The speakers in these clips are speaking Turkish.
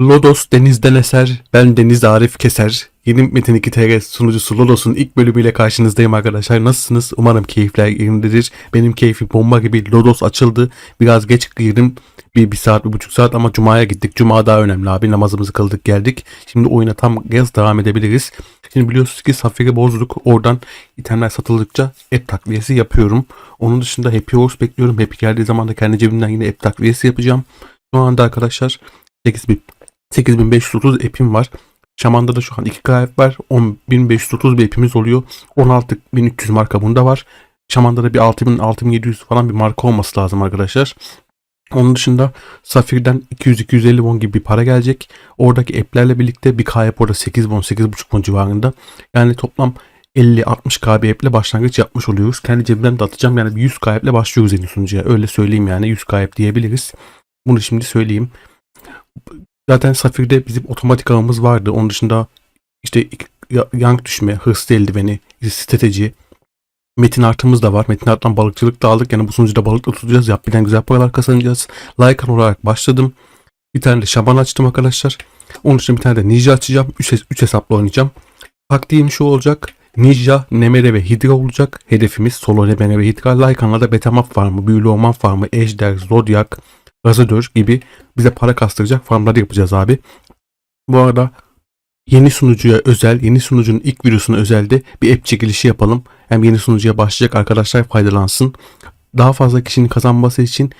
Lodos denizden eser, ben Deniz Arif Keser. Yeni Metin 2 TR sunucusu Lodos'un ilk bölümüyle karşınızdayım arkadaşlar. Nasılsınız? Umarım keyifler yerindedir. Benim keyfim bomba gibi. Lodos açıldı. Biraz geç girdim. Bir, bir saat, bir buçuk saat ama Cuma'ya gittik. Cuma daha önemli abi. Namazımızı kıldık geldik. Şimdi oyuna tam gaz devam edebiliriz. Şimdi biliyorsunuz ki Safir'i bozduk. Oradan itemler satıldıkça app takviyesi yapıyorum. Onun dışında Happy Horse bekliyorum. Happy geldiği zaman da kendi cebimden yine app takviyesi yapacağım. Şu anda arkadaşlar 8000 8530 app'im var. Şaman'da da şu an 2 KF var. 10530 bir app'imiz oluyor. 16300 marka bunda var. Şaman'da da bir 6000 6700 falan bir marka olması lazım arkadaşlar. Onun dışında Safir'den 200-250 won gibi bir para gelecek. Oradaki app'lerle birlikte bir KF orada 8 won 8.5 won civarında. Yani toplam 50-60 KB app'le başlangıç yapmış oluyoruz. Kendi cebimden de atacağım. Yani bir 100 KB app'le başlıyoruz yeni sunucuya. Öyle söyleyeyim yani 100 KB diyebiliriz. Bunu şimdi söyleyeyim. Zaten Safir'de bizim otomatik ağımız vardı. Onun dışında işte ya- yank düşme, hırslı eldiveni, strateji, metin artımız da var. Metin arttan balıkçılık da aldık. Yani bu sunucuda balıkla tutacağız. Yapbilen güzel paralar kazanacağız. Lycan olarak başladım. Bir tane de şaban açtım arkadaşlar. Onun için bir tane de ninja açacağım. 3 üç hesapla oynayacağım. Taktiğim şu olacak. Ninja, Nemere ve Hydra olacak. Hedefimiz solo Nemere ve Hydra. Lycan'la da Betamap farmı, Büyülü Orman farmı, Ejder, Zodiac, Razador gibi bize para kastıracak farmları yapacağız abi. Bu arada yeni sunucuya özel, yeni sunucunun ilk videosuna özelde bir app çekilişi yapalım. Hem yeni sunucuya başlayacak arkadaşlar faydalansın. Daha fazla kişinin kazanması için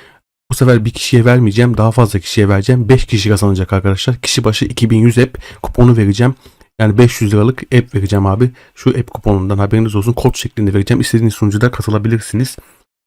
bu sefer bir kişiye vermeyeceğim. Daha fazla kişiye vereceğim. 5 kişi kazanacak arkadaşlar. Kişi başı 2100 app kuponu vereceğim. Yani 500 liralık app vereceğim abi. Şu app kuponundan haberiniz olsun. Kod şeklinde vereceğim. İstediğiniz sunucuda katılabilirsiniz.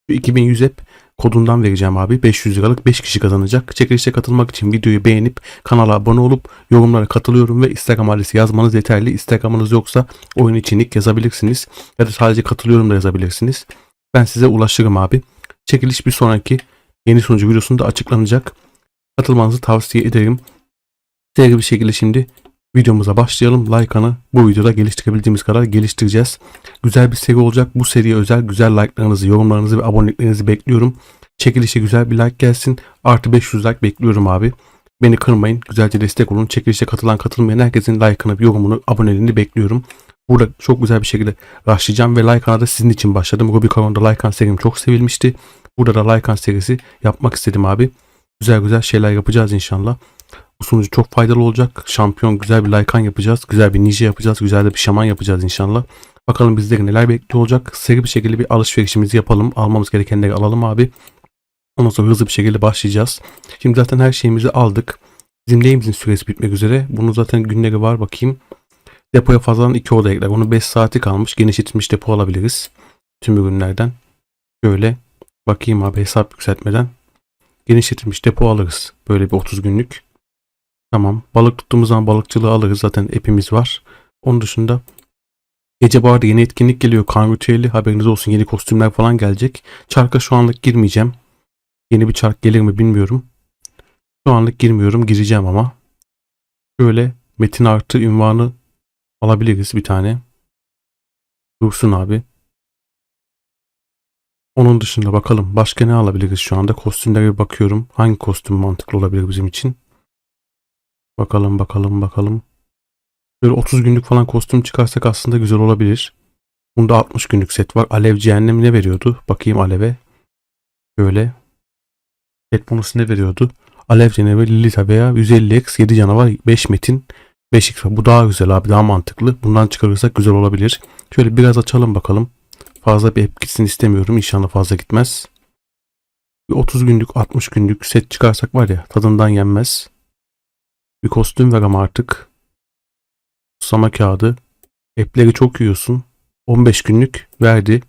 Şu 2100 app kodundan vereceğim abi. 500 liralık 5 kişi kazanacak. Çekilişe katılmak için videoyu beğenip kanala abone olup yorumlara katılıyorum ve Instagram adresi yazmanız yeterli. Instagram'ınız yoksa oyun için ilk yazabilirsiniz. Ya da sadece katılıyorum da yazabilirsiniz. Ben size ulaşırım abi. Çekiliş bir sonraki yeni sunucu videosunda açıklanacak. Katılmanızı tavsiye ederim. Sevgili bir şekilde şimdi videomuza başlayalım. Like'ını bu videoda geliştirebildiğimiz kadar geliştireceğiz. Güzel bir seri olacak. Bu seriye özel güzel like'larınızı, yorumlarınızı ve aboneliklerinizi bekliyorum. Çekilişe güzel bir like gelsin. Artı 500 like bekliyorum abi. Beni kırmayın. Güzelce destek olun. Çekilişe katılan katılmayan herkesin like'ını, yorumunu, aboneliğini bekliyorum. Burada çok güzel bir şekilde başlayacağım ve Lycan'a da sizin için başladım. Rubicon'da Lycan serim çok sevilmişti. Burada da Lycan serisi yapmak istedim abi. Güzel güzel şeyler yapacağız inşallah. Bu sunucu çok faydalı olacak. Şampiyon güzel bir Lycan yapacağız. Güzel bir Ninja yapacağız. Güzel de bir Şaman yapacağız inşallah. Bakalım bizleri neler bekliyor olacak. Seri bir şekilde bir alışverişimizi yapalım. Almamız gerekenleri alalım abi. Ondan sonra hızlı bir şekilde başlayacağız. Şimdi zaten her şeyimizi aldık. Bizim neyimizin süresi bitmek üzere. Bunu zaten günleri var bakayım. Depoya fazladan 2 oda ekler. Onun 5 saati kalmış. Genişletilmiş depo alabiliriz. Tüm ürünlerden. Şöyle bakayım abi hesap yükseltmeden. Genişletilmiş depo alırız. Böyle bir 30 günlük. Tamam. Balık tuttuğumuz zaman balıkçılığı alırız. Zaten epimiz var. Onun dışında Gece bu arada yeni etkinlik geliyor. Kan ritüeli haberiniz olsun. Yeni kostümler falan gelecek. Çarka şu anlık girmeyeceğim. Yeni bir çark gelir mi bilmiyorum. Şu anlık girmiyorum. Gireceğim ama. Şöyle metin artı ünvanı alabiliriz bir tane. Dursun abi. Onun dışında bakalım başka ne alabiliriz şu anda. Kostümlere bakıyorum. Hangi kostüm mantıklı olabilir bizim için? Bakalım bakalım bakalım. Böyle 30 günlük falan kostüm çıkarsak aslında güzel olabilir. Bunda 60 günlük set var. Alev cehennem ne veriyordu? Bakayım Alev'e. Böyle. Set bonusu ne veriyordu? Alev canavarı Lilith veya 150x 7 canavar 5 metin 5x bu daha güzel abi daha mantıklı. Bundan çıkarırsak güzel olabilir. Şöyle biraz açalım bakalım. Fazla bir hep gitsin istemiyorum. İnşallah fazla gitmez. Bir 30 günlük 60 günlük set çıkarsak var ya tadından yenmez. Bir kostüm ver ama artık. Susama kağıdı. Epleri çok yiyorsun. 15 günlük verdi.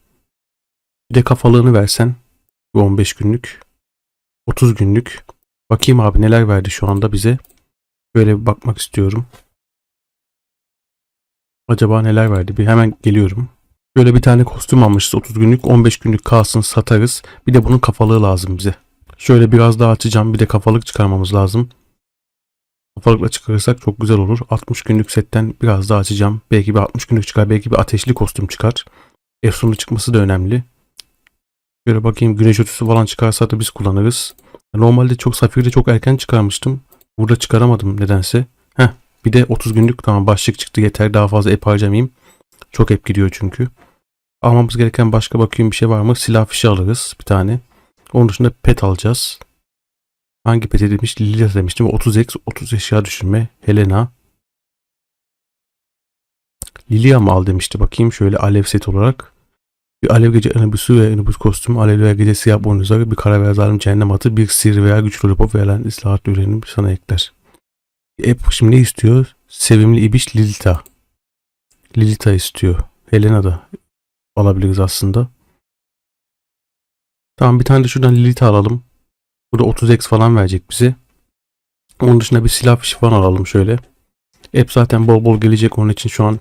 Bir de kafalığını versen. Bu 15 günlük. 30 günlük. Bakayım abi neler verdi şu anda bize. Böyle bir bakmak istiyorum. Acaba neler verdi? Bir hemen geliyorum. Böyle bir tane kostüm almışız 30 günlük. 15 günlük kalsın satarız. Bir de bunun kafalığı lazım bize. Şöyle biraz daha açacağım. Bir de kafalık çıkarmamız lazım. Kafalıkla çıkarırsak çok güzel olur. 60 günlük setten biraz daha açacağım. Belki bir 60 günlük çıkar. Belki bir ateşli kostüm çıkar. Efsunlu çıkması da önemli. Şöyle bakayım güneş ötüsü falan çıkarsa da biz kullanırız. Normalde çok Safir'de çok erken çıkarmıştım. Burada çıkaramadım nedense. Heh bir de 30 günlük tamam başlık çıktı yeter daha fazla ep harcamayayım. Çok ep gidiyor çünkü. Almamız gereken başka bakayım bir şey var mı? Silah fişi alırız bir tane. Onun dışında pet alacağız. Hangi peti demiş? Lilia demiştim. 30x 30 eşya düşürme. Helena. Lilia mı al demişti. Bakayım şöyle alev set olarak. Bir alev gece anabüsü ve anabüs kostümü, alev veya gece siyah boynuzları, bir kara veya zalim cehennem atı, bir sihir veya güç lollipop verilen islahat ürünü sana ekler. App şimdi ne istiyor? Sevimli ibiş Lilita. Lilita istiyor. Helena da alabiliriz aslında. Tamam bir tane de şuradan Lilita alalım. Burada 30x falan verecek bize. Onun dışında bir silah fişi falan alalım şöyle. App zaten bol bol gelecek onun için şu an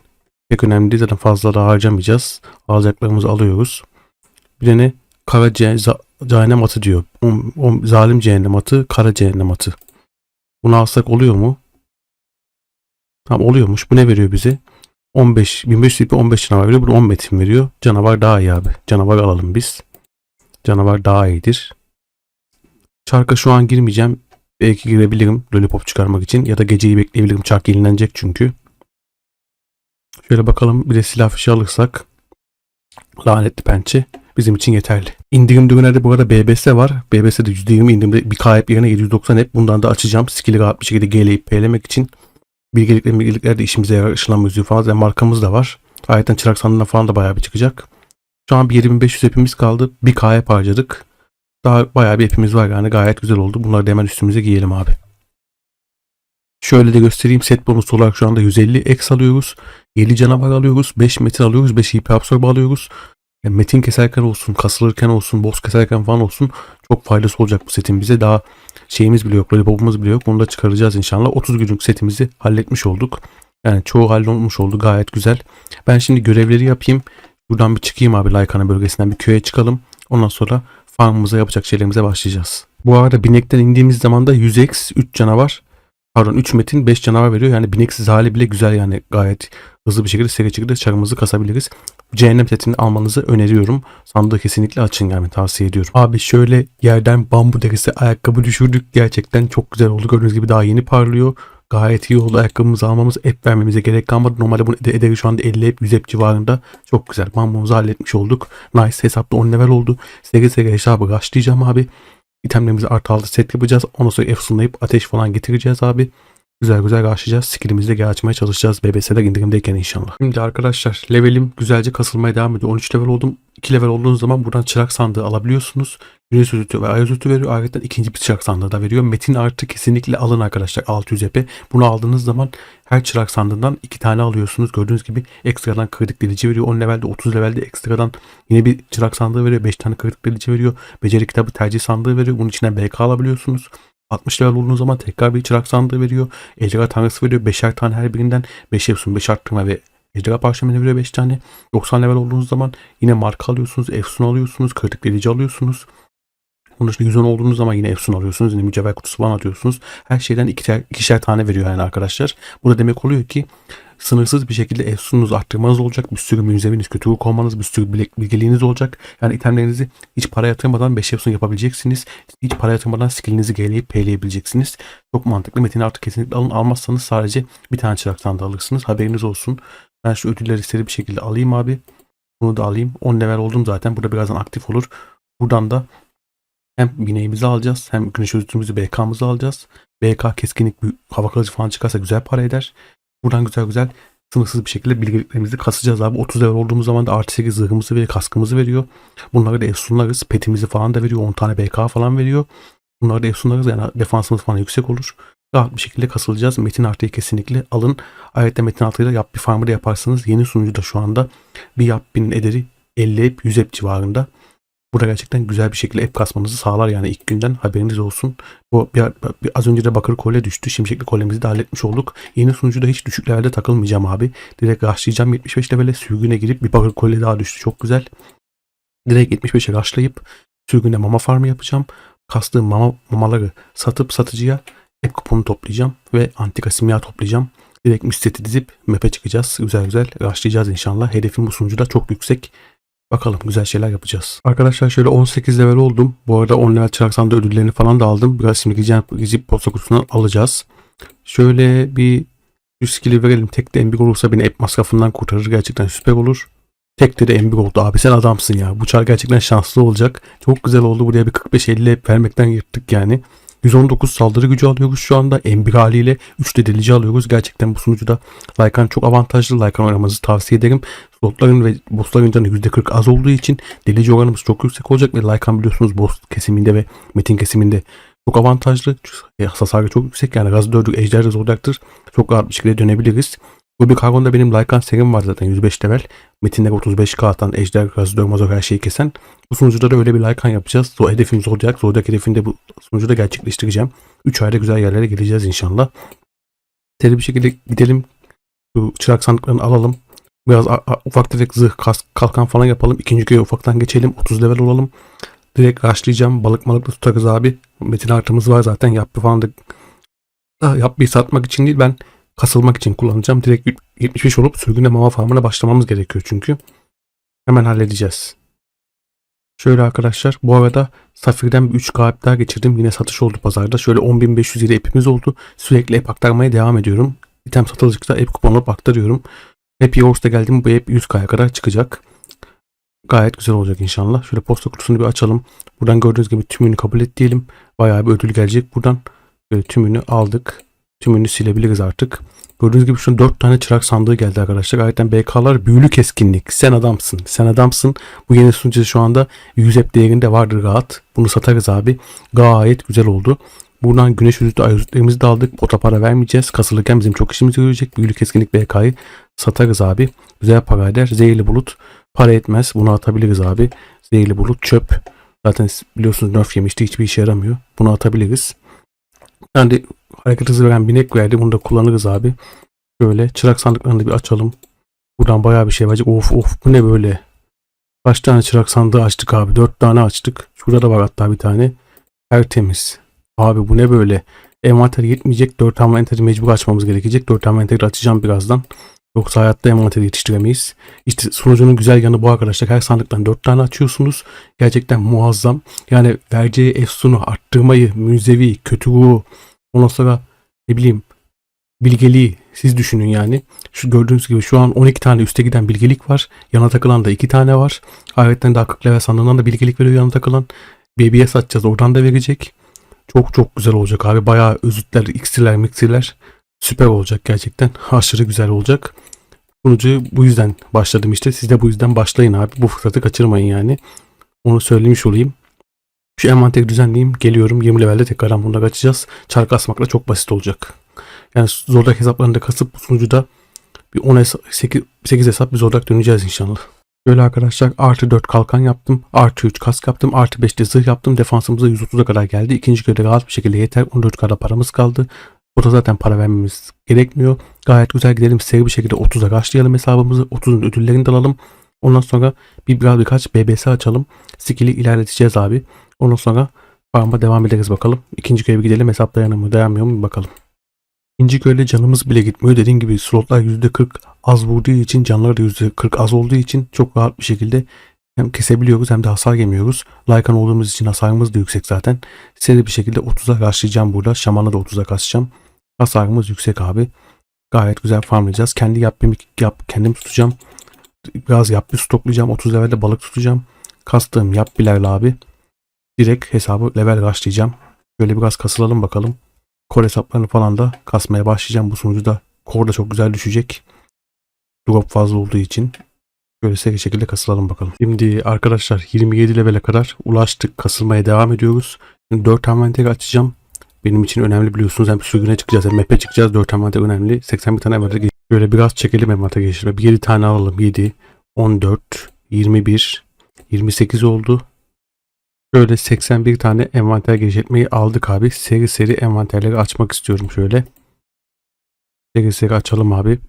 pek önemli değil. Zaten fazla da harcamayacağız. Alacaklarımızı alıyoruz. Bir de ne? Kara ce- cehennem atı diyor. O, o zalim cehennem atı, kara cehennem atı. Bunu alsak oluyor mu? Tamam oluyormuş. Bu ne veriyor bize? 15, 1500 ipi 15 canavar veriyor. Burada 10 metin veriyor. Canavar daha iyi abi. Canavar alalım biz. Canavar daha iyidir. Çarka şu an girmeyeceğim. Belki girebilirim lollipop çıkarmak için. Ya da geceyi bekleyebilirim. Çark yenilenecek çünkü. Şöyle bakalım bir de silah fişi alırsak. Lanetli pençe bizim için yeterli. İndirim ürünlerde bu arada BBS var. BBS'de %20 indirimde bir KP yerine 790 hep bundan da açacağım. Skill'i rahat bir şekilde G'leyip P'lemek için. Bilgelikler bilgelikler de işimize yarar. Işınlanma yüzüğü falan ve markamız da var. Ayrıca çırak sandığına falan da bayağı bir çıkacak. Şu an bir 7500 hepimiz kaldı. Bir KP harcadık. Daha bayağı bir hepimiz var yani gayet güzel oldu. Bunları da hemen üstümüze giyelim abi. Şöyle de göstereyim. Set bonusu olarak şu anda 150 X alıyoruz. 7 canavar alıyoruz. 5 metin alıyoruz. 5 IP absorbe alıyoruz. Yani metin keserken olsun, kasılırken olsun, boss keserken falan olsun çok faydası olacak bu setin bize. Daha şeyimiz bile yok, lollipopumuz bile yok. Onu da çıkaracağız inşallah. 30 günlük setimizi halletmiş olduk. Yani çoğu hallolmuş oldu. Gayet güzel. Ben şimdi görevleri yapayım. Buradan bir çıkayım abi Laykana bölgesinden bir köye çıkalım. Ondan sonra farmımıza yapacak şeylerimize başlayacağız. Bu arada binekten indiğimiz zaman da 100x 3 canavar pardon 3 metin 5 canavar veriyor. Yani bineksiz hali bile güzel yani gayet hızlı bir şekilde seri şekilde çarımızı kasabiliriz. Cehennem setini almanızı öneriyorum. Sandığı kesinlikle açın yani tavsiye ediyorum. Abi şöyle yerden bambu derisi ayakkabı düşürdük. Gerçekten çok güzel oldu. Gördüğünüz gibi daha yeni parlıyor. Gayet iyi oldu. Ayakkabımızı almamız ep vermemize gerek kalmadı. Normalde bunu ede- ederi şu anda 50 ep 100 ep civarında. Çok güzel. Bambumuzu halletmiş olduk. Nice hesapta 10 level oldu. Sege sege hesabı başlayacağım abi. İtemlerimizi artı altı set yapacağız. Ondan sonra efsunlayıp ateş falan getireceğiz abi. Güzel güzel karşılayacağız. Skillimizi de geri açmaya çalışacağız. BBS'de indirimdeyken inşallah. Şimdi arkadaşlar levelim güzelce kasılmaya devam ediyor. 13 level oldum. 2 level olduğunuz zaman buradan çırak sandığı alabiliyorsunuz. Güneş özütü ve ay özütü veriyor. Ayrıca ikinci bir çırak sandığı da veriyor. Metin artı kesinlikle alın arkadaşlar. 600 EP. Bunu aldığınız zaman her çırak sandığından 2 tane alıyorsunuz. Gördüğünüz gibi ekstradan kritik delici veriyor. 10 levelde 30 levelde ekstradan yine bir çırak sandığı veriyor. 5 tane kritik delici veriyor. Beceri kitabı tercih sandığı veriyor. Bunun içinden BK alabiliyorsunuz. 60 level olduğunuz zaman tekrar bir çırak sandığı veriyor. Ejderha tanrısı veriyor. 5'er tane her birinden 5 efsun 5 arttırma ve ejderha parşömeni veriyor 5 tane. 90 level olduğunuz zaman yine marka alıyorsunuz. Efsun alıyorsunuz. Kritik delici alıyorsunuz. Onun dışında 110 olduğunuz zaman yine Efsun alıyorsunuz. Yine mücevher kutusu falan atıyorsunuz. Her şeyden ikişer, ikişer tane veriyor yani arkadaşlar. Bu da demek oluyor ki sınırsız bir şekilde Efsun'unuzu arttırmanız olacak. Bir sürü müzeviniz, kötülük olmanız, bir sürü bilgeliğiniz olacak. Yani itemlerinizi hiç para yatırmadan 5 Efsun yapabileceksiniz. Hiç para yatırmadan skillinizi G'leyip P'leyebileceksiniz. Çok mantıklı. Metin artık kesinlikle alın. Almazsanız sadece bir tane çırak sandığı alırsınız. Haberiniz olsun. Ben şu ödülleri seri bir şekilde alayım abi. Bunu da alayım. 10 level oldum zaten. Burada birazdan aktif olur. Buradan da hem bineğimizi alacağız hem güneş özütümüzü BK'mızı alacağız. BK keskinlik bir hava kalıcı falan çıkarsa güzel para eder. Buradan güzel güzel sınırsız bir şekilde bilgeliklerimizi kasacağız abi. 30 level olduğumuz zaman da artı 8 zırhımızı ve kaskımızı veriyor. Bunları da efsunlarız. Petimizi falan da veriyor. 10 tane BK falan veriyor. Bunları da efsunlarız yani defansımız falan yüksek olur. Rahat bir şekilde kasılacağız. Metin artıyı kesinlikle alın. Ayrıca Metin artıyla yap bir farmı da yaparsanız yeni sunucuda şu anda bir yap binin ederi 50 ep 100 ep civarında. Bu da gerçekten güzel bir şekilde app kasmanızı sağlar yani ilk günden haberiniz olsun. Bu bir, bir- az önce de bakır kolye düştü. Şimşekli kolyemizi de halletmiş olduk. Yeni sunucuda hiç düşük levelde takılmayacağım abi. Direkt rushlayacağım 75 levele sürgüne girip bir bakır kolye daha düştü. Çok güzel. Direkt 75'e rushlayıp sürgüne mama farmı yapacağım. Kastığım mama, mamaları satıp satıcıya app kuponu toplayacağım ve antika simya toplayacağım. Direkt müsteti dizip map'e çıkacağız. Güzel güzel rushlayacağız inşallah. Hedefim bu sunucuda çok yüksek. Bakalım güzel şeyler yapacağız. Arkadaşlar şöyle 18 level oldum. Bu arada 10 level çırak sandığı ödüllerini falan da aldım. Biraz şimdi gideceğim, gidip posta kutusundan alacağız. Şöyle bir 100 skill'i verelim. Tek de embik olursa beni ep masrafından kurtarır. Gerçekten süper olur. Tek de de embik oldu. Abi sen adamsın ya. Bu çar gerçekten şanslı olacak. Çok güzel oldu. Buraya bir 45-50 ep vermekten yırttık yani. 119 saldırı gücü alıyoruz şu anda. Embik haliyle 3 de delici alıyoruz. Gerçekten bu sunucuda Lycan çok avantajlı. Lycan oynamanızı tavsiye ederim. Slotların ve bossların canı %40 az olduğu için delici oranımız çok yüksek olacak ve Lycan biliyorsunuz boss kesiminde ve metin kesiminde çok avantajlı. E, Hasarı çok yüksek yani gaz dördük ejder de olacaktır. Çok rahat bir şekilde dönebiliriz. Bu bir kargonda benim Lycan serim var zaten 105 level. Metinler 35k atan ejder, gaz dör, mazor her şeyi kesen. Bu sunucuda da öyle bir Lycan yapacağız. O hedefimiz olacak. Zodiac hedefini de bu sunucuda gerçekleştireceğim. 3 ayda güzel yerlere geleceğiz inşallah. Seri bir şekilde gidelim. Bu çırak sandıklarını alalım. Biraz ufak tefek zırh, kask, kalkan falan yapalım. İkinci köye ufaktan geçelim. 30 level olalım. Direkt rushlayacağım. Balık malık da tutarız abi. Metin artımız var zaten. Yapı falan da da yapıyı satmak için değil ben kasılmak için kullanacağım. Direkt 75 olup sürgünle mama farmına başlamamız gerekiyor çünkü. Hemen halledeceğiz. Şöyle arkadaşlar bu arada Safir'den bir 3 kağıt daha geçirdim. Yine satış oldu pazarda. Şöyle 10.500 ile epimiz oldu. Sürekli ep aktarmaya devam ediyorum. İtem satıldıkça ep kupon alıp aktarıyorum. Hep Yoğurt'ta geldim bu ep 100k'ya kadar çıkacak. Gayet güzel olacak inşallah. Şöyle posta kutusunu bir açalım. Buradan gördüğünüz gibi tümünü kabul et diyelim. Bayağı bir ödül gelecek buradan. Böyle tümünü aldık. Tümünü silebiliriz artık. Gördüğünüz gibi şu 4 tane çırak sandığı geldi arkadaşlar. Gayeten BK'lar büyülü keskinlik. Sen adamsın. Sen adamsın. Bu yeni sunucu şu anda 100 hep değerinde vardır rahat. Bunu satarız abi. Gayet güzel oldu. Buradan güneş yüzüstü ay yüzüklerimizi de aldık. Pota para vermeyeceğiz. Kasılırken bizim çok işimize görecek. Büyülü keskinlik BK'yı satarız abi. Güzel para eder. Zehirli bulut para etmez. Bunu atabiliriz abi. Zehirli bulut çöp. Zaten biliyorsunuz nerf yemişti. Hiçbir işe yaramıyor. Bunu atabiliriz. Yani hareket hızı veren binek verdi. Bunu da kullanırız abi. Şöyle çırak sandıklarını bir açalım. Buradan bayağı bir şey var. Of of bu ne böyle? Kaç tane çırak sandığı açtık abi? Dört tane açtık. Şurada da var hatta bir tane. Tertemiz. Abi bu ne böyle? Envanter yetmeyecek. Dört envanteri mecbur açmamız gerekecek. Dört envanteri açacağım birazdan. Yoksa hayatta envanteri yetiştiremeyiz. İşte sunucunun güzel yanı bu arkadaşlar. Her sandıktan 4 tane açıyorsunuz. Gerçekten muazzam. Yani vereceği efsunu arttırmayı, müzevi, kötü ruhu, ondan sonra ne bileyim bilgeliği siz düşünün yani. Şu gördüğünüz gibi şu an 12 tane üste giden bilgelik var. Yana takılan da 2 tane var. Ayetten daha 40 level sandığından da bilgelik veriyor yana takılan. BBS atacağız oradan da verecek. Çok çok güzel olacak abi. Bayağı özütler, iksirler, miksirler. Süper olacak gerçekten. Aşırı güzel olacak. Sunucu bu yüzden başladım işte. Siz de bu yüzden başlayın abi. Bu fırsatı kaçırmayın yani. Onu söylemiş olayım. Şu envanteri düzenleyeyim. Geliyorum. 20 levelde tekrardan bunda kaçacağız. Çark asmakla çok basit olacak. Yani zordak hesaplarını da kasıp bu sunucuda bir 10 hesap, 8, 8 hesap bir zordak döneceğiz inşallah. Böyle arkadaşlar artı 4 kalkan yaptım. Artı 3 kask yaptım. Artı 5 de zırh yaptım. Defansımıza 130'a kadar geldi. İkinci köyde rahat bir şekilde yeter. 14 kadar paramız kaldı. Burada zaten para vermemiz gerekmiyor. Gayet güzel gidelim. Seri bir şekilde 30'a başlayalım hesabımızı. 30'un ödüllerini de alalım. Ondan sonra bir biraz birkaç BBS açalım. Skill'i ilerleteceğiz abi. Ondan sonra farm'a devam ederiz bakalım. İkinci köye gidelim. Hesap dayanıyor mu dayanmıyor mu bakalım. İkinci köyde canımız bile gitmiyor. Dediğim gibi slotlar %40 az vurduğu için canları da %40 az olduğu için çok rahat bir şekilde hem kesebiliyoruz hem de hasar yemiyoruz. Lycan olduğumuz için hasarımız da yüksek zaten. Seri bir şekilde 30'a rushlayacağım burada. Şaman'a da 30'a kasacağım. Hasarımız yüksek abi. Gayet güzel farmlayacağız. Kendi yapayım, yap, kendim tutacağım. Biraz yapı stoklayacağım. 30 levelde balık tutacağım. Kastığım yap bilerle abi. Direkt hesabı level rushlayacağım. Şöyle biraz kasılalım bakalım. Core hesaplarını falan da kasmaya başlayacağım. Bu sunucuda core da çok güzel düşecek. Drop fazla olduğu için. Böyle seri şekilde kasılalım bakalım. Şimdi arkadaşlar 27 levele kadar ulaştık. Kasılmaya devam ediyoruz. Şimdi 4 envanteri açacağım. Benim için önemli biliyorsunuz. Hem sürgüne çıkacağız hem map'e çıkacağız. 4 envanter önemli. 81 tane envanter geç- Böyle biraz çekelim envanter geçirme. Bir 7 tane alalım. 7, 14, 21, 28 oldu. Şöyle 81 tane envanter genişletmeyi aldık abi. Seri seri envanterleri açmak istiyorum şöyle. Seri seri açalım abi.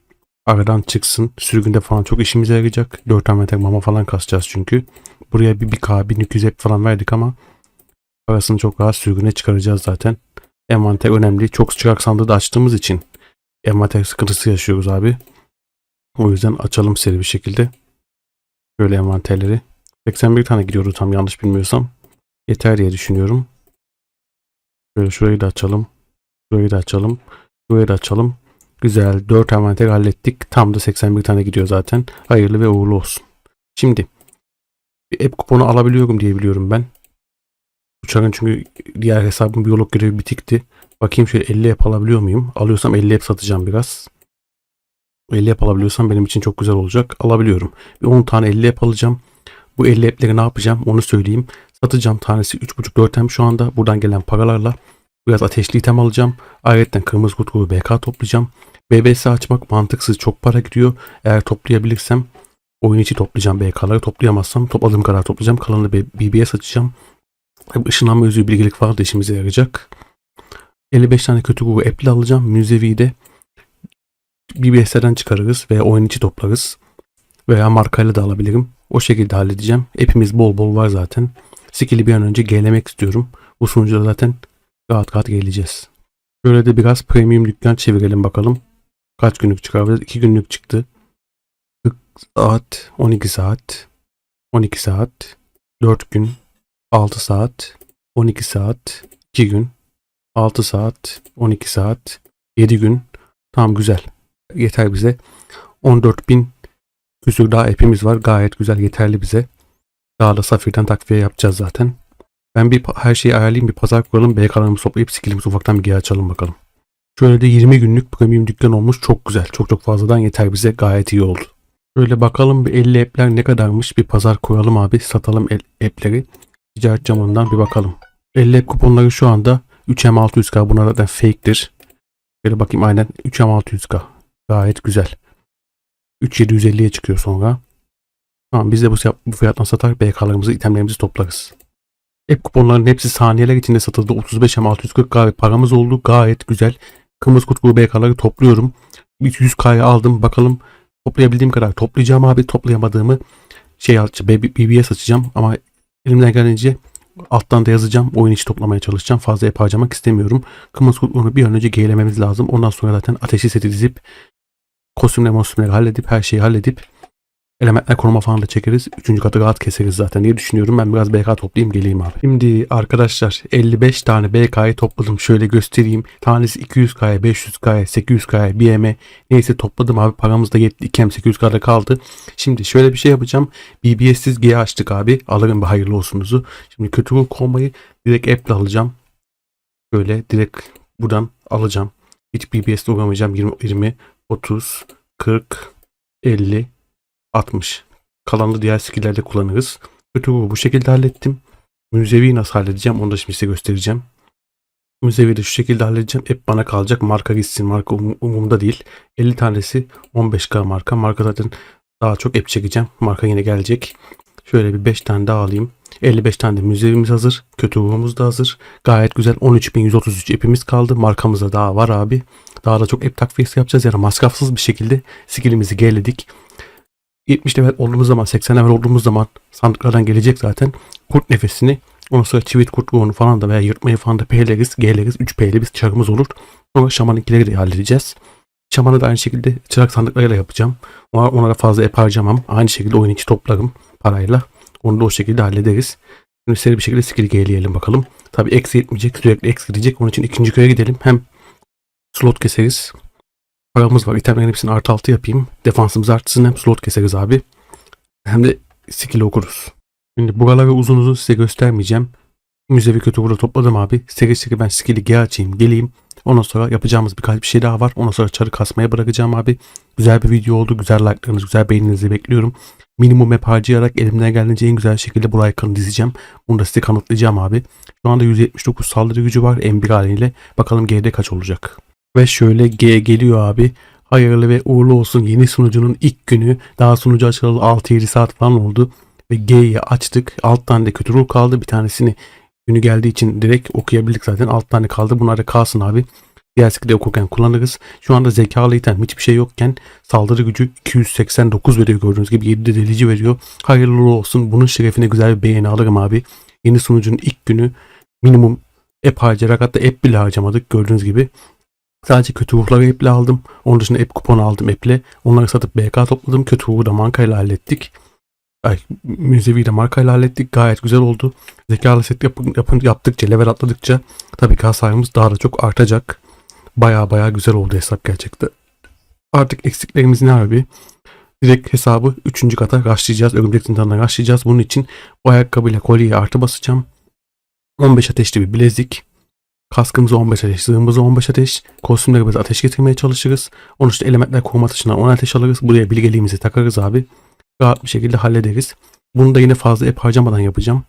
Aradan çıksın. Sürgünde falan çok işimize yarayacak. 4 envanter mama falan kasacağız çünkü. Buraya bir 1K, 1200 hep falan verdik ama parasını çok rahat sürgüne çıkaracağız zaten. Envanter önemli. Çok çırak sandığı da açtığımız için envanter sıkıntısı yaşıyoruz abi. O yüzden açalım seri bir şekilde. Böyle envanterleri. 81 tane gidiyordu tam yanlış bilmiyorsam. Yeter diye düşünüyorum. Böyle şurayı da açalım. Şurayı da açalım. Burayı da açalım. Güzel. 4 envanter hallettik. Tam da 81 tane gidiyor zaten. Hayırlı ve uğurlu olsun. Şimdi bir app kuponu alabiliyorum diye biliyorum ben. Uçarın çünkü diğer hesabım biyolog görevi bitikti. Bakayım şöyle 50 app alabiliyor muyum? Alıyorsam 50 app satacağım biraz. 50 app alabiliyorsam benim için çok güzel olacak. Alabiliyorum. Bir 10 tane 50 app alacağım. Bu 50 app'leri ne yapacağım onu söyleyeyim. Satacağım tanesi 3.5-4 hem şu anda. Buradan gelen paralarla biraz ateşli item alacağım. Ayrıca kırmızı kutu BK toplayacağım. BBS açmak mantıksız çok para gidiyor. Eğer toplayabilirsem oyun içi toplayacağım BK'ları. Toplayamazsam topladığım kadar toplayacağım. Kalanını BBS açacağım. Tabii ışınlanma özü bilgilik falan da işimize yarayacak. 55 tane kötü Google app'le alacağım. Müzevi de BBS'den çıkarırız veya oyun içi toplarız. Veya markayla da alabilirim. O şekilde halledeceğim. App'imiz bol bol var zaten. Skill'i bir an önce gelemek istiyorum. Bu sunucuda zaten rahat rahat geleceğiz. Böyle de biraz premium dükkan çevirelim bakalım. Kaç günlük çıkar? 2 günlük çıktı. 40 saat, 12 saat, 12 saat, 4 gün, 6 saat, 12 saat, 2 gün, 6 saat, 12 saat, 7 gün. Tamam güzel. Yeter bize. 14.000 küsür daha app'imiz var. Gayet güzel yeterli bize. Daha da Safir'den takviye yapacağız zaten. Ben bir her şeyi ayarlayayım bir pazar kuralım. BK'larımızı toplayıp skillimizi ufaktan bir geri açalım bakalım. Şöyle de 20 günlük premium dükkan olmuş. Çok güzel. Çok çok fazladan yeter bize. Gayet iyi oldu. Şöyle bakalım bir 50 app'ler ne kadarmış. Bir pazar kuralım abi. Satalım app'leri. Ticaret camından bir bakalım. 50 app kuponları şu anda 3M600K. Bunlar zaten fake'tir. Şöyle bakayım aynen 3M600K. Gayet güzel. 3750'ye çıkıyor sonra. Tamam biz de bu, bu fiyattan satar BK'larımızı, itemlerimizi toplarız. App kuponlarının hepsi saniyeler içinde satıldı. 35 hem 640 kahve paramız oldu. Gayet güzel. Kırmızı kutkulu BK'ları topluyorum. Bir 100K'ya aldım. Bakalım toplayabildiğim kadar toplayacağım abi. Toplayamadığımı şey. BBS açacağım ama elimden gelince alttan da yazacağım. Oyun içi toplamaya çalışacağım. Fazla app harcamak istemiyorum. Kırmızı kutkulu bir an önce geylememiz lazım. Ondan sonra zaten ateşi seti dizip kostümle mostümleri halledip her şeyi halledip elementler koruma falan da çekeriz. Üçüncü katı rahat keseriz zaten diye düşünüyorum. Ben biraz BK toplayayım geleyim abi. Şimdi arkadaşlar 55 tane BK'yı topladım. Şöyle göstereyim. Tanesi 200K'ya, 500K'ya, 800K'ya, BM'e neyse topladım abi. Paramız da yetti. 2 hem 800K'da kaldı. Şimdi şöyle bir şey yapacağım. BBS'siz G açtık abi. Alırım bir hayırlı olsunuzu. Şimdi kötü ruh komayı direkt app'le alacağım. Böyle direkt buradan alacağım. Hiç BBS'de uğramayacağım. 20, 20 30, 40, 50, 60. Kalanını diğer skill'lerde kullanırız. Kötü bu şekilde hallettim. Müzevi nasıl halledeceğim onu da şimdi size göstereceğim. Müzevi de şu şekilde halledeceğim. Hep bana kalacak. Marka gitsin. Marka um- umurumda değil. 50 tanesi 15k marka. Marka zaten daha çok app çekeceğim. Marka yine gelecek. Şöyle bir 5 tane daha alayım. 55 tane de müzevimiz hazır. Kötü ruhumuz da hazır. Gayet güzel. 13.133 app'imiz kaldı. Markamızda daha var abi. Daha da çok app takviyesi yapacağız. Yani masrafsız bir şekilde skillimizi geledik. 70 level olduğumuz zaman 80 level olduğumuz zaman sandıklardan gelecek zaten. Kurt nefesini ondan sonra çivit kurt ruhunu falan da veya yırtmayı falan da P'leriz, G'leriz. 3 P'li biz çarımız olur. Sonra şamanınkileri de halledeceğiz. Şamanı da aynı şekilde çırak sandıklarıyla yapacağım. Ona, da fazla app harcamam. Aynı şekilde oyun içi toplarım parayla. Onu da o şekilde hallederiz. Şimdi seri bir şekilde skill geleyelim bakalım. Tabi eksi yetmeyecek sürekli eksi gidecek. Onun için ikinci köye gidelim. Hem slot keseriz. Paramız var. İtemlerin hepsini artı altı yapayım. Defansımız artsın hem slot keseriz abi. Hem de skill okuruz. Şimdi buraları uzun uzun size göstermeyeceğim. Müzevi kötü burada topladım abi. Seri seri ben skill'i G açayım geleyim. Ondan sonra yapacağımız birkaç bir şey daha var. Ondan sonra çarı kasmaya bırakacağım abi. Güzel bir video oldu. Güzel like'larınızı, güzel beğeninizi bekliyorum. Minimum map harcayarak elimden geldiğince en güzel şekilde bu like'ını dizeceğim. Bunu da size kanıtlayacağım abi. Şu anda 179 saldırı gücü var M1 haliyle. Bakalım G'de kaç olacak. Ve şöyle G geliyor abi. Hayırlı ve uğurlu olsun yeni sunucunun ilk günü. Daha sunucu açılalı 6-7 saat falan oldu. Ve G'yi açtık. Alt tane de kötü ruh kaldı. Bir tanesini günü geldiği için direkt okuyabildik zaten. Alt tane kaldı. Bunlar da kalsın abi. Diğer skill'i okurken kullanırız. Şu anda zekalı item hiçbir şey yokken saldırı gücü 289 veriyor gördüğünüz gibi 7 de delici veriyor. Hayırlı olsun. Bunun şerefine güzel bir beğeni alırım abi. Yeni sunucunun ilk günü minimum app harcayarak hatta app bile harcamadık gördüğünüz gibi. Sadece kötü ruhları app'le aldım. Onun dışında app kuponu aldım app'le. Onları satıp BK topladım. Kötü ruhu da mankayla hallettik. ay, müzevi de markayla hallettik. Gayet güzel oldu. Zekalı set yapın, yapın, yaptıkça, level atladıkça tabii ki hasarımız daha da çok artacak. Baya baya güzel oldu hesap gerçekten. Artık eksiklerimiz ne abi? Direkt hesabı 3. kata başlayacağız. Örümcek zindanına başlayacağız. Bunun için bu ayakkabıyla kolyeye artı basacağım. 15 ateşli bir bilezik. Kaskımıza 15 ateş, zırhımıza 15 ateş, kostümlerimize ateş getirmeye çalışırız. Onun işte elementler koruma taşına 10 ateş alırız. Buraya bilgeliğimizi takarız abi. Rahat bir şekilde hallederiz. Bunu da yine fazla ep harcamadan yapacağım.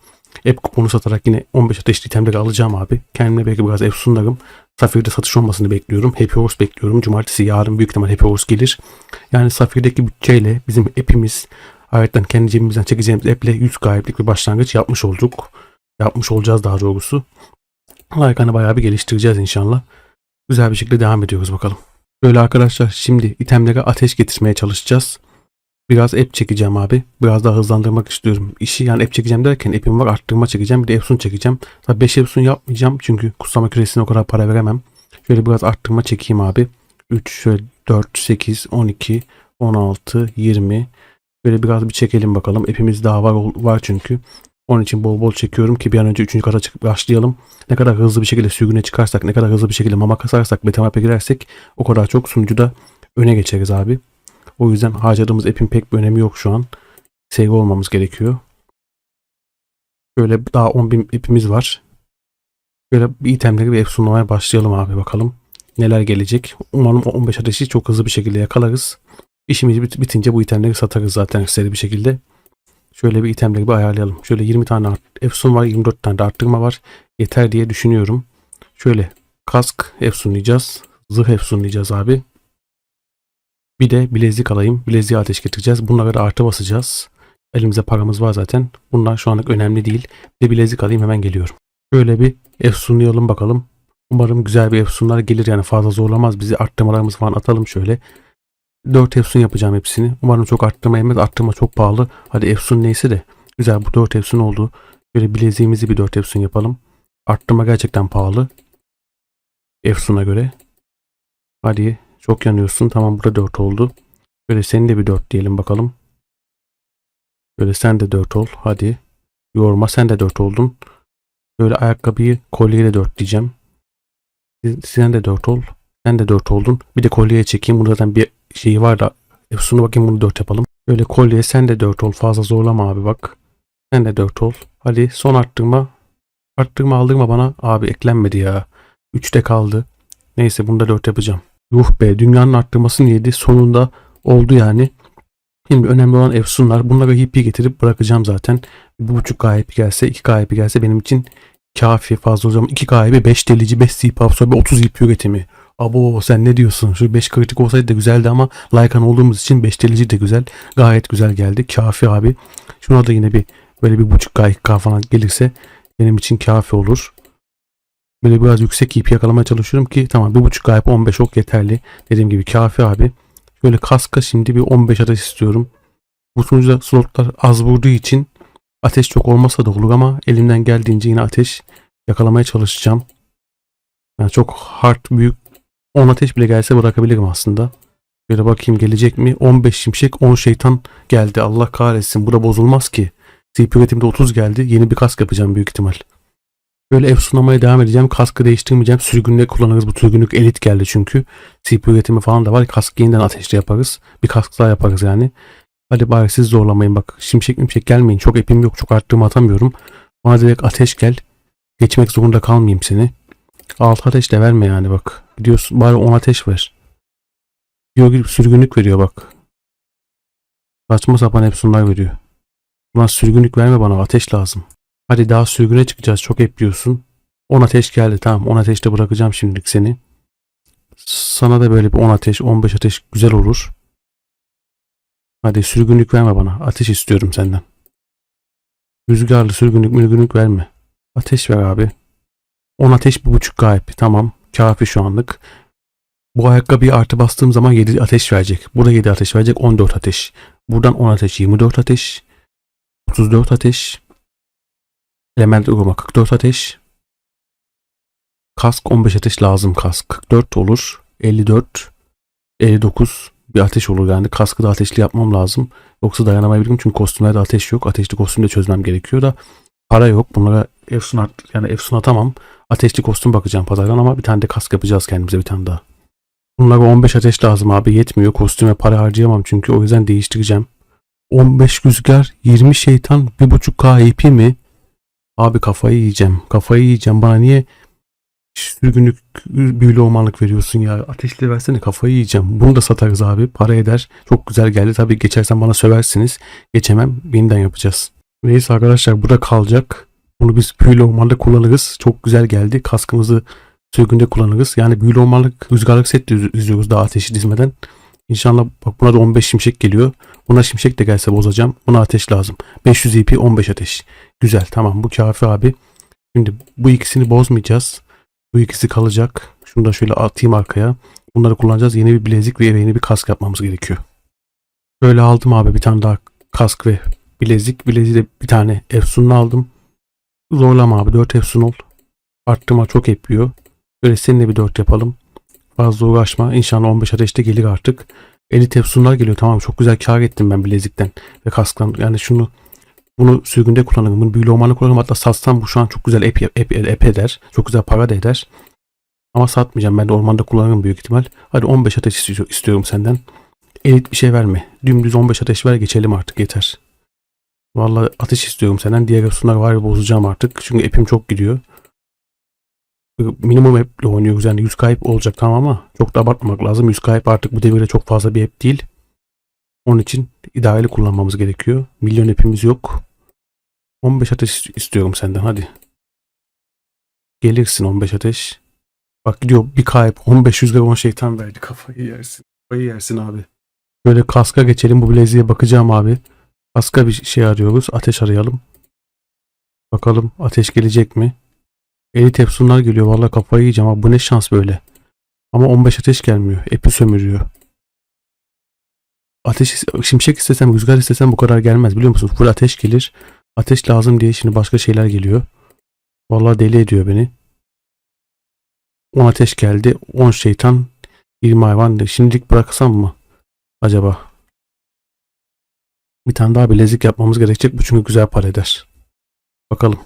Ep kuponu satarak yine 15 ateşli itemleri alacağım abi. Kendime belki biraz ep sunarım. Safir'de satış olmasını bekliyorum. Happy Horse bekliyorum. Cumartesi yarın büyük ihtimal Happy Horse gelir. Yani Safir'deki bütçeyle bizim epimiz ayetten kendi cebimizden çekeceğimiz eple 100 gayiplik bir başlangıç yapmış olduk. Yapmış olacağız daha doğrusu. Laykan'ı bayağı bir geliştireceğiz inşallah. Güzel bir şekilde devam ediyoruz bakalım. Böyle arkadaşlar şimdi itemlere ateş getirmeye çalışacağız. Biraz ep çekeceğim abi. Biraz daha hızlandırmak istiyorum. İşi yani ep çekeceğim derken epim var arttırma çekeceğim. Bir de Epson çekeceğim. Tabii 5 Epson yapmayacağım. Çünkü kutsama küresine o kadar para veremem. Şöyle biraz arttırma çekeyim abi. 3, şöyle 4, 8, 12, 16, 20. Böyle biraz bir çekelim bakalım. Epimiz daha var, var çünkü. Onun için bol bol çekiyorum ki bir an önce 3. kata çıkıp başlayalım. Ne kadar hızlı bir şekilde sürgüne çıkarsak, ne kadar hızlı bir şekilde mama kasarsak, betamap'e girersek o kadar çok sunucuda öne geçeriz abi. O yüzden harcadığımız epin pek bir önemi yok şu an. Seri olmamız gerekiyor. Böyle daha 10.000 ipimiz var. Böyle bir itemleri bir ep sunmaya başlayalım abi bakalım. Neler gelecek. Umarım o 15 ateşi çok hızlı bir şekilde yakalarız. İşimiz bit- bitince bu itemleri satarız zaten seri bir şekilde. Şöyle bir itemleri bir ayarlayalım. Şöyle 20 tane Efsun var, 24 tane de arttırma var. Yeter diye düşünüyorum. Şöyle kask efsunlayacağız. Zırh efsunlayacağız abi. Bir de bilezik alayım. Bileziğe ateş getireceğiz. Bunlara da artı basacağız. Elimizde paramız var zaten. Bunlar şu anlık önemli değil. Bir de bilezik alayım hemen geliyorum. Şöyle bir efsunlayalım bakalım. Umarım güzel bir efsunlar gelir yani fazla zorlamaz bizi. Arttırmalarımız falan atalım şöyle. 4 efsun yapacağım hepsini. Umarım çok arttırma yemez. Arttırma çok pahalı. Hadi efsun neyse de. Güzel bu 4 efsun oldu. Böyle bileziğimizi bir 4 efsun yapalım. Arttırma gerçekten pahalı. Efsun'a göre. Hadi çok yanıyorsun. Tamam burada 4 oldu. Böyle senin de bir 4 diyelim bakalım. Böyle sen de 4 ol. Hadi. Yorma sen de 4 oldun. Böyle ayakkabıyı kolyeye de 4 diyeceğim. Sen de 4 ol. Sen de 4 oldun. Bir de kolyeye çekeyim. Burada zaten bir şeyi var da. Efsun'a bakayım bunu 4 yapalım. Böyle kolyeye sen de 4 ol. Fazla zorlama abi bak. Sen de 4 ol. Hadi son arttırma. Arttırma aldırma bana. Abi eklenmedi ya. 3'te kaldı. Neyse bunu da 4 yapacağım. Yuh be dünyanın arttırmasını yedi. Sonunda oldu yani. Şimdi önemli olan Efsunlar. Bunlara HP getirip bırakacağım zaten. Bir buçuk KP gelse, 2 KP gelse benim için kafi fazla o zaman 2 KP, 5 delici, 5 CP absorbe, 30 IP üretimi. Abo sen ne diyorsun? Şu 5 kritik olsaydı da güzeldi ama Lycan olduğumuz için 5 delici de güzel. Gayet güzel geldi. Kafi abi. Şuna da yine bir böyle bir buçuk K, 2K falan gelirse benim için kafi olur. Böyle biraz yüksek IP yakalamaya çalışıyorum ki tamam bir buçuk K 15 ok yeterli. Dediğim gibi kafi abi. Şöyle kaska şimdi bir 15 ateş istiyorum. Bu sunucuda slotlar az vurduğu için ateş çok olmasa da olur ama elimden geldiğince yine ateş yakalamaya çalışacağım. Yani çok hard büyük 10 ateş bile gelse bırakabilirim aslında. Böyle bakayım gelecek mi? 15 şimşek 10 şeytan geldi. Allah kahretsin. Bu bozulmaz ki. CPU üretimde 30 geldi. Yeni bir kask yapacağım büyük ihtimal. Böyle ev sunamaya devam edeceğim. Kaskı değiştirmeyeceğim. Sürgünle kullanırız. Bu sürgünlük elit geldi çünkü. CPU üretimi falan da var. Kask yeniden ateşli yaparız. Bir kask daha yaparız yani. Hadi bari siz zorlamayın bak. Şimşek şimşek gelmeyin. Çok epim yok. Çok arttırma atamıyorum. Bana direkt ateş gel. Geçmek zorunda kalmayayım seni. Altı ateş de verme yani bak. Gidiyorsun bari 10 ateş ver. Diyor sürgünlük veriyor bak. Saçma sapan hep sunlar veriyor. Ulan sürgünlük verme bana ateş lazım. Hadi daha sürgüne çıkacağız çok hep diyorsun. 10 ateş geldi tamam 10 ateşte bırakacağım şimdilik seni. Sana da böyle bir 10 ateş 15 ateş güzel olur. Hadi sürgünlük verme bana. Ateş istiyorum senden. Rüzgarlı sürgünlük mürgünlük verme. Ateş ver abi. 10 ateş bir buçuk gayip. Tamam. Kafi şu anlık. Bu ayakkabıyı artı bastığım zaman 7 ateş verecek. Burada 7 ateş verecek. 14 ateş. Buradan 10 ateş. 24 ateş. 34 ateş. Element uygulama 44 ateş. Kask 15 ateş lazım kask. 44 olur. 54. 59. bir ateş olur yani. Kaskı da ateşli yapmam lazım. Yoksa dayanamayabilirim çünkü kostümlerde ateş yok. Ateşli kostüm de çözmem gerekiyor da para yok. Bunlara Efsun at, yani Efsun atamam. Ateşli kostüm bakacağım pazardan ama bir tane de kask yapacağız kendimize bir tane daha. Bunlara 15 ateş lazım abi yetmiyor. Kostüme para harcayamam çünkü o yüzden değiştireceğim. 15 rüzgar, 20 şeytan, 1.5k EP mi? Abi kafayı yiyeceğim. Kafayı yiyeceğim. Bana niye sürgünlük büyülü ormanlık veriyorsun ya? Ateşli versene kafayı yiyeceğim. Bunu da satarız abi. Para eder. Çok güzel geldi. Tabii geçersen bana söversiniz. Geçemem. Yeniden yapacağız. Neyse arkadaşlar burada kalacak. Bunu biz büyülü ormanda kullanırız. Çok güzel geldi. Kaskımızı sürgünde kullanırız. Yani büyülü ormanlık rüzgarlık set de yüzüyoruz daha ateşi dizmeden. İnşallah bak buna da 15 şimşek geliyor. Buna şimşek de gelse bozacağım. Buna ateş lazım. 500 EP 15 ateş. Güzel tamam bu kafi abi. Şimdi bu ikisini bozmayacağız. Bu ikisi kalacak. Şunu da şöyle atayım arkaya. Bunları kullanacağız. Yeni bir bilezik ve yeni bir kask yapmamız gerekiyor. Böyle aldım abi bir tane daha kask ve bilezik. Bileziği de bir tane Efsun'unu aldım. Zorlama abi 4 Efsun ol. Arttırma çok yapıyor. Böyle seninle bir 4 yapalım. Fazla uğraşma. İnşallah 15 ateşte gelir artık. Elit Efsunlar geliyor. Tamam çok güzel kar ettim ben bilezikten ve kasktan. Yani şunu bunu sürgünde kullanırım. Bunu büyülü ormanda kullanırım. Hatta satsam bu şu an çok güzel ep, ep, ep eder. Çok güzel para da eder. Ama satmayacağım. Ben de ormanda kullanırım büyük ihtimal. Hadi 15 ateş istiyor- istiyorum senden. Elit bir şey verme. Dümdüz 15 ateş ver geçelim artık yeter. Vallahi ateş istiyorum senden. Diğer Efsunlar var ya bozacağım artık. Çünkü epim çok gidiyor. Minimum app ile oynuyoruz yani 100 kayıp olacak tamam ama çok da abartmamak lazım. 100 kayıp artık bu devirde çok fazla bir app değil. Onun için idareli kullanmamız gerekiyor. Milyon app'imiz yok. 15 ateş istiyorum senden hadi. Gelirsin 15 ateş. Bak gidiyor bir kayıp 15 rüzgar 10 şeytan verdi. Kafayı yersin. Kafayı yersin abi. Böyle kaska geçelim. Bu bileziğe bakacağım abi. Kaska bir şey arıyoruz. Ateş arayalım. Bakalım ateş gelecek mi? Elit Epsonlar geliyor. Vallahi kafayı yiyeceğim abi. Bu ne şans böyle. Ama 15 ateş gelmiyor. Epi sömürüyor. Ateş şimşek istesem, rüzgar istesem bu kadar gelmez biliyor musunuz? Full ateş gelir. Ateş lazım diye şimdi başka şeyler geliyor. Vallahi deli ediyor beni. 10 ateş geldi. 10 şeytan. 20 hayvan. Şimdilik bıraksam mı? Acaba? Bir tane daha bilezik yapmamız gerekecek. Bu çünkü güzel para eder. Bakalım.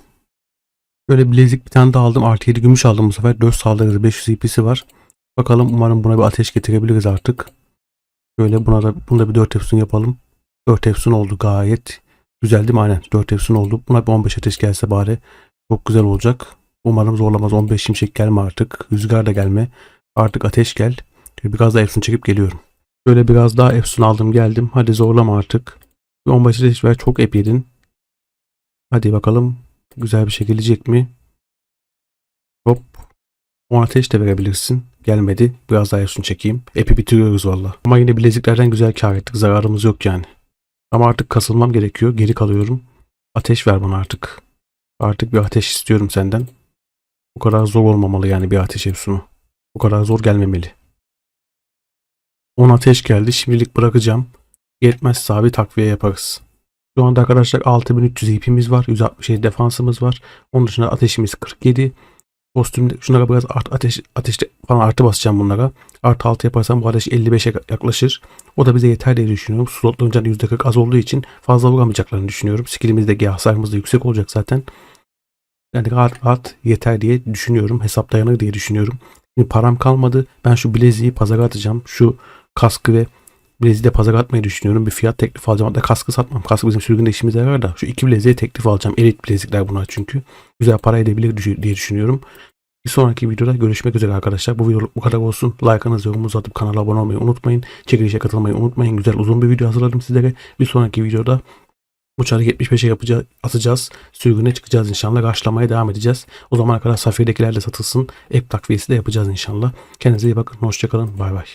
Böyle bilezik bir tane daha aldım. Artı 7 gümüş aldım bu sefer. 4 saldırı 500 EP'si var. Bakalım umarım buna bir ateş getirebiliriz artık. Böyle buna da, bunda bir 4 efsun yapalım. 4 efsun oldu gayet. Güzel değil mi? Aynen 4 efsun oldu. Buna bir 15 ateş gelse bari. Çok güzel olacak. Umarım zorlamaz. 15 şimşek gelme artık. Rüzgar da gelme. Artık ateş gel. Şöyle biraz daha efsun çekip geliyorum. Böyle biraz daha efsun aldım geldim. Hadi zorlama artık. Bir 15 ateş ver. Çok ep yedin. Hadi bakalım. Güzel bir şey gelecek mi? Hop. 10 ateş de verebilirsin. Gelmedi. Biraz daha efsun çekeyim. Epi bitiriyoruz valla. Ama yine bileziklerden güzel kar ettik. Zararımız yok yani. Ama artık kasılmam gerekiyor. Geri kalıyorum. Ateş ver bana artık. Artık bir ateş istiyorum senden. Bu kadar zor olmamalı yani bir ateş efsunu. Bu kadar zor gelmemeli. 10 ateş geldi. Şimdilik bırakacağım. Yetmezse abi takviye yaparız. Şu anda arkadaşlar 6300 ipimiz var. 167 defansımız var. Onun dışında ateşimiz 47. Kostümde şunlara biraz art, ateş, ateşte falan artı basacağım bunlara. Artı 6 yaparsam bu ateş 55'e yaklaşır. O da bize yeter diye düşünüyorum. Slotların canı %40 az olduğu için fazla vuramayacaklarını düşünüyorum. Skillimizdeki hasarımız da yüksek olacak zaten. Yani rahat rahat yeter diye düşünüyorum. Hesap dayanır diye düşünüyorum. Şimdi param kalmadı. Ben şu bileziği pazara atacağım. Şu kaskı ve bileziği de pazara atmayı düşünüyorum. Bir fiyat teklifi alacağım. Hatta kaskı satmam. Kaskı bizim sürgünde işimize yarar da. Şu iki bileziğe teklif alacağım. Elit bilezikler bunlar çünkü. Güzel para edebilir diye düşünüyorum. Bir sonraki videoda görüşmek üzere arkadaşlar. Bu videoluk bu kadar olsun. Like'ınızı yorumunuzu atıp kanala abone olmayı unutmayın. Çekilişe katılmayı unutmayın. Güzel uzun bir video hazırladım sizlere. Bir sonraki videoda Uçarı 75'e yapacağız, atacağız. Sürgüne çıkacağız inşallah. Raşlamaya devam edeceğiz. O zamana kadar Safir'dekiler de satılsın. Ek takviyesi de yapacağız inşallah. Kendinize iyi bakın. Hoşçakalın. Bay bay.